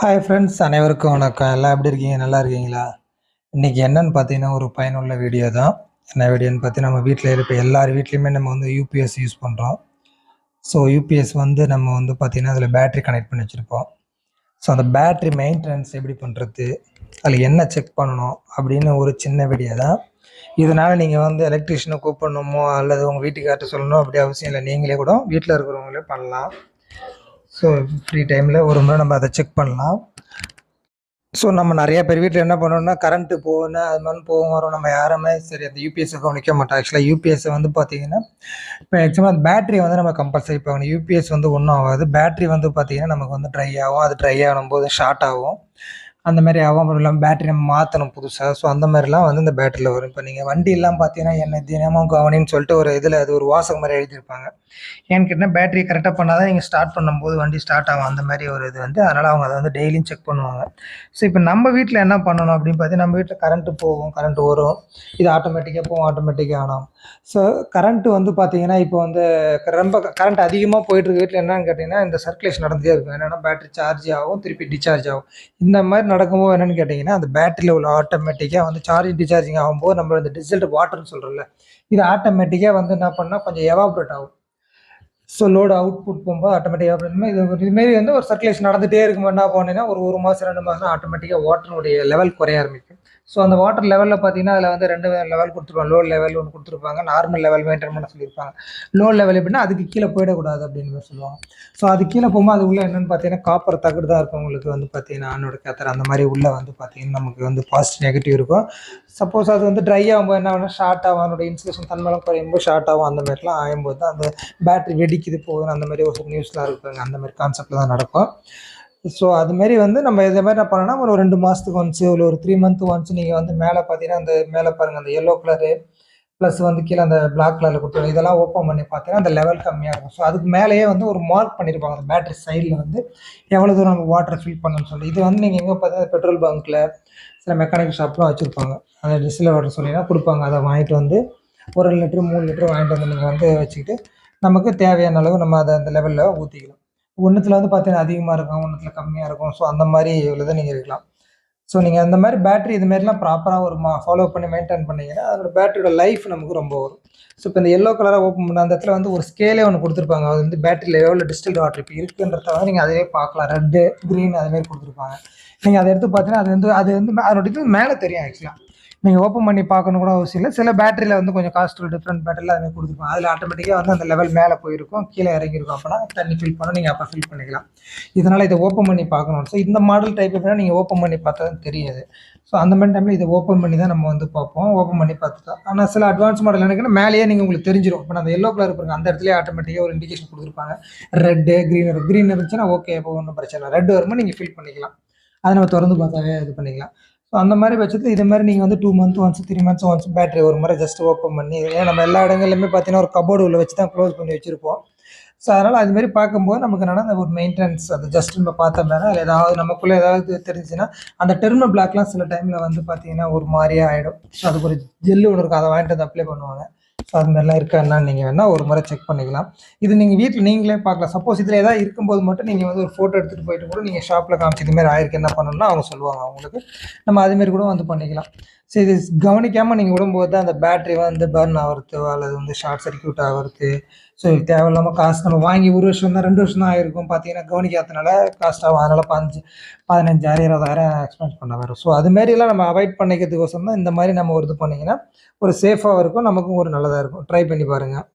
Hi friends அனைவருக்கும் வணக்கம். எல்லாம் எப்படி இருக்கீங்க? நல்லா இருக்கீங்களா? இன்றைக்கி என்னென்னு பார்த்தீங்கன்னா ஒரு பயனுள்ள வீடியோ தான். என்ன வீடியோன்னு பார்த்து நம்ம வீட்டில் இருப்ப எல்லார் வீட்லேயுமே நம்ம வந்து யூபிஎஸ் யூஸ் பண்ணுறோம் ஸோ யூபிஎஸ் வந்து நம்ம வந்து பார்த்திங்கன்னா அதில் பேட்ரி கனெக்ட் பண்ணி வச்சுருப்போம். ஸோ அந்த பேட்ரி மெயின்டெனன்ஸ் எப்படி பண்ணுறது அதில் என்ன செக் பண்ணணும்? அப்படின்னு ஒரு சின்ன வீடியோ தான். இதனால் நீங்கள் வந்து எலக்ட்ரிஷியனை கூப்பிடணுமோ அல்லது உங்கள் வீட்டுக்கார்ட்ட சொல்லணும் அப்படி அவசியம் இல்லை. நீங்களே கூட வீட்டில் இருக்கிறவங்களே பண்ணலாம். ஸோ ஃப்ரீ டைமில் ஒரு முறை நம்ம அதை செக் பண்ணலாம். ஸோ நம்ம நிறைய பேர் வீட்டில் என்ன பண்ணோம்னா கரண்ட்டு போகணும் அது மாதிரி போகும் வரும். நம்ம யாருமே சரி அந்த யூபிஎஸ்ஸை கவனிக்க மாட்டோம். ஆக்சுவலாக யூபிஎஸ்ஸை வந்து பார்த்தீங்கன்னா இப்போ ஆக்சுவலாக அந்த பேட்டரி வந்து நம்ம கம்பல்சரி பண்ணணும் யூபிஎஸ் வந்து ஒன்றும் ஆகாது. பேட்டரி வந்து பார்த்தீங்கன்னா நமக்கு வந்து ட்ரை ஆகும். அது ட்ரை ஆகும்போது ஷார்ட் ஆகும். அந்த மாதிரி ஆகும் இல்லாமல் பேட்டரி நம்ம மாற்றணும் புதுசாக ஸோ அந்த மாதிரிலாம் வந்து இந்த பேட்டரியில் வரும். இப்போ நீங்கள் வண்டியெல்லாம் பார்த்தீங்கன்னா என்ன தினமும் கவனின்னு சொல்லிட்டு ஒரு இதில் அது ஒரு வாசகம் மாதிரி எழுதியிருப்பாங்க. ஏன்னு கேட்டால் பேட்டரி கரெக்டாக பண்ணால் தான் நீங்கள் ஸ்டார்ட் பண்ணும்போது வண்டி ஸ்டார்ட் ஆகும். அந்த மாதிரி ஒரு இது வந்து. அதனால் அவங்க அதை வந்து டெய்லியும் செக் பண்ணுவாங்க. ஸோ இப்போ நம்ம வீட்டில் என்ன பண்ணணும் அப்படின்னு பார்த்தீங்கன்னா நம்ம வீட்டில் கரண்ட்டு போகும். கரண்ட் வரும். இது ஆட்டோமேட்டிக்காக போகும். ஆட்டோமேட்டிக்காக ஆனும் ஸோ கரண்ட்டு வந்து பார்த்தீங்கன்னா இப்போ வந்து ரொம்ப கரண்ட் அதிகமாக போயிட்டுருக்கு வீட்டில் என்னன்னு கேட்டிங்கன்னா இந்த சர்க்குலேஷன் நடந்தே இருக்கும். என்னென்னா பேட்டரி சார்ஜ் ஆகும். திருப்பி டிஸ்சார்ஜ் ஆகும். இந்த மாதிரி நடக்கும்போது என்னென்னு கேட்டிங்கன்னா அந்த பேட்டரியில் உள்ள ஆட்டோமேட்டிக்காக வந்து சார்ஜிங் டிஸ்சார்ஜிங் ஆகும்போது நம்ம இந்த டிசல்ட் வாட்டர்னு சொல்கிறோம்ல இது ஆட்டோமேட்டிக்காக வந்து என்ன பண்ணால் கொஞ்சம் எவாப்ரேட் ஆகும். ஸோ லோடு அவுட்புட் போகும்போது ஆட்டோமேட்டிக்காக இது இதுமாரி வந்து ஒரு சர்க்குலேஷன் நடந்துகிட்டே இருக்கும்போது என்ன போனீங்கன்னா ஒரு ஒரு மாதம் ரெண்டு மாதம் ஆட்டோமேட்டிக்காக வாட்டருடைய லெவல் குறைய ஆரம்பிக்கும். ஸோ அந்த வாட்டர் லெவலில் பார்த்தீங்கன்னா அதில் வந்து ரெண்டு லெவல் கொடுத்துருப்பாங்க. லோ லெவல் ஒன்று கொடுத்துருப்பாங்க. நார்மல் லெவல் மெயின்டைன் பண்ண சொல்லியிருப்பாங்க. லோ லெவல் எப்படின்னா அதுக்கு கீழே போயிடக்கூடாது அப்படின்னு சொல்லுவாங்க. ஸோ அது கீழே போகும்போது அது உள்ளே என்னென்னு பார்த்தீங்கன்னா காப்பர் தகடு தான் இருக்கும் உங்களுக்கு வந்து பார்த்தீங்கன்னா ஆனோட கேத்தர் அந்த மாதிரி உள்ளே வந்து பார்த்தீங்கன்னா நமக்கு வந்து பாசிட்டிவ் நெகட்டிவ் இருக்கும். சப்போஸ் அது வந்து ட்ரை ஆகும்போது என்ன ஆகும் ஷார்ட் ஆகும். அதனுடைய இன்சுலேஷன் தன்மைலாம் குறையும்போது ஷார்ட் ஆகும். அந்த மாதிரிலாம் ஆகும்போது தான் அந்த பேட்டரி வெடிக்குது போகுது அந்த மாதிரி ஒரு நியூஸ்லாம் இருக்குங்க. அந்த மாதிரி கான்செப்டில் தான் நடக்கும். ஸோ அதுமாரி வந்து நம்ம இதை மாதிரி என்ன பண்ணோன்னா ஒரு ரெண்டு மாதத்துக்கு ஒன்ஸு இல்லை ஒரு த்ரீ மந்த் ஒன்ஸ் நீங்கள் வந்து மேலே பார்த்தீங்கன்னா அந்த மேலே பாருங்கள் அந்த எல்லோ கலரு ப்ளஸ் வந்து கீழே அந்த பிளாக் கலரில் கொடுத்துருவோம் இதெல்லாம் ஓப்பன் பண்ணி பார்த்தீங்கன்னா அந்த லெவல் கம்மியாக இருக்கும். ஸோ அதுக்கு மேலேயே வந்து ஒரு மார்க் பண்ணியிருப்பாங்க அந்த பேட்டரி சைடில் வந்து எவ்வளோ தூரம் நம்ம வாட்டர் ஃபில் பண்ணணும்னு சொல்லி. இது வந்து நீங்கள் எங்கே பார்த்தீங்கன்னா பெட்ரோல் பங்க்கில் சில மெக்கானிக் ஷாப்லாம் வச்சுருப்பாங்க. அந்த டிஸ்டில் வாட்டர் சொல்லினா கொடுப்பாங்க. அதை வாங்கிட்டு வந்து ஒரு லிட்டரு மூணு லிட்டரு வாங்கிட்டு வந்து நீங்கள் வந்து வச்சுக்கிட்டு நமக்கு தேவையான அளவு நம்ம அதை அந்த லெவலில் ஊற்றிக்கலாம் ஒன்றுத்தில் வந்து பார்த்தீங்கன்னா அதிகமாக இருக்கும் ஒன்றுத்தில் கம்மியாக இருக்கும். ஸோ அந்த மாதிரி உள்ளதை நீங்கள் இருக்கலாம். ஸோ நீங்கள் அந்த மாதிரி பேட்டரி இது மாதிரிலாம் ப்ராப்பராக ஒரு மா ஃபாலோ பண்ணி மெயின்டைன் பண்ணிங்கன்னா அதோட பேட்டரியோட லைஃப் நமக்கு ரொம்ப வரும். ஸோ இப்போ இந்த எல்லோ கலராக ஓப்பன் பண்ண அந்த இடத்துல வந்து ஒரு ஸ்கேலே ஒன்று கொடுத்துருப்பாங்க. அது வந்து பேட்டரியில் எவ்வளோ டிஸ்டில் வாட்டர் இப்போ இருக்குன்றத வந்து நீங்கள் அதே பார்க்கலாம். ரெட்டு க்ரீன் அதுமாரி கொடுத்துருப்பாங்க. நீங்கள் அதை எடுத்து பார்த்தீங்கன்னா அது வந்து அது வந்து அதோட இது மேலே தெரியும் ஆக்சுவலாக நீங்கள் ஓப்பன் பண்ணி பார்க்கணும் கூட அவசியம் இல்லை. சில பேட்டரியில் வந்து கொஞ்சம் காஸ்ட் டிஃப்ரெண்ட் பேட்டரியில் அதுமாதிரி கொடுத்துருப்பாங்க. அதில் ஆட்டோமேட்டிக்காக வந்து அந்த லெவல் மேலே போயிருக்கும். கீழே இறங்கியிருக்கும். அப்போனா தண்ணி ஃபில் பண்ண நீங்கள் அப்போ ஃபில் பண்ணிக்கலாம். இதனால் இதை ஓப்பன் பண்ணி பார்க்கணும் ஸோ இந்த மாடல் டைப் எப்படின்னா நீங்கள் ஓப்பன் பண்ணி பார்த்தா தான் தெரியாது. ஸோ அந்த மாதிரி டைமில் இதை ஓப்பன் பண்ணி தான் நம்ம வந்து பார்ப்போம். ஓப்பன் பண்ணி பார்த்துட்டோம் ஆனால் சில அட்வான்ஸ் மாடல் எனக்கு மேலேயே நீங்கள் உங்களுக்கு தெரிஞ்சிடும் இப்போ அந்த எல்லோ கலர் இருப்பாங்க அந்த இடத்துலேயே ஆட்டோமேட்டிக்காக ஒரு இண்டிகேஷன் கொடுத்துருப்பாங்க. ரெட்டு க்ரீன் க்ரீன் இருந்துச்சுன்னா ஓகே இப்போ ஒன்றும் பிரச்சனை இல்லை. ரெட் வரும்போது நீங்கள் ஃபில் பண்ணிக்கலாம். அதை நம்ம திறந்து பார்த்தாவே இது பண்ணிக்கலாம். ஸோ அந்த மாதிரி பட்சத்தில் இது மாதிரி நீங்கள் வந்து two month once three months once battery ஒரு முறை ஜஸ்ட் ஓப்பன் பண்ணி ஏன்னா நம்ம எல்லா இடங்கள்லையுமே பார்த்தீங்கன்னா ஒரு கபோர்டு உள்ள வச்சு தான் க்ளோஸ் பண்ணி வச்சுருப்போம். ஸோ அதனால் அதுமாரி பார்க்கும்போது நமக்கு என்னென்னா அந்த ஒரு மெயின்டெனன்ஸ் அது ஜஸ்ட் நம்ம பார்த்த அதில் ஏதாவது நமக்குள்ளே ஏதாவது தெரிஞ்சுன்னா அந்த டெர்மல் பிளாக்லாம் சில டைமில் வந்து பார்த்தீங்கன்னா ஒரு மாதிரியாக ஆகிடும் ஸோ அதுக்கு ஒரு ஜெல்லு ஒன்று இருக்கும் அதை வாங்கிட்டு வந்து அப்ளை பண்ணுவாங்க. ஸோ அது மாதிரிலாம் இருக்கா என்னன்னு நீங்கள் வேணால் ஒரு முறை செக் பண்ணிக்கலாம். இது நீங்கள் வீட்டில் நீங்களே பார்க்கலாம். சப்போஸ் இதில் ஏதாவது இருக்கும்போது மட்டும் நீங்கள் வந்து ஒரு ஃபோட்டோ எடுத்துகிட்டு போயிட்டு கூட நீங்கள் ஷாப்பில் காமிச்சு இதுமாரி ஆயிருக்கு என்ன பண்ணணும்னா அவங்க சொல்லுவாங்க அவங்களுக்கு. நம்ம அதுமாரி கூட வந்து பண்ணிக்கலாம். ஸோ இது கவனிக்காமல் நீங்கள் விடும்போது தான் அந்த பேட்ரி வந்து பர்ன் ஆகிறது அல்லது வந்து ஷார்ட் சர்க்கியூட் ஆகிறது ஸோ தேவையில்லாமல் காசு நம்ம வாங்கி ஒரு வருஷம் தான் ரெண்டு வருஷம் தான் ஆகிருக்கும் பார்த்தீங்கன்னா கவனிக்காதனால காஸ்ட் ஆகும் அதனால் பதினஞ்சு பதினஞ்சாயிரம் இருபதாயிரம் எக்ஸ்பென்ஸ் பண்ண வரும். ஸோ அதுமாரிலாம் நம்ம அவாய்ட் பண்ணிக்கிறதுக்கோசரம் தான் இந்த மாதிரி நம்ம ஒரு இது பண்ணிங்கன்னா ஒரு சேஃபாக இருக்கும் நமக்கும் ஒரு நல்லதாக இருக்கும். ட்ரை பண்ணி பாருங்கள்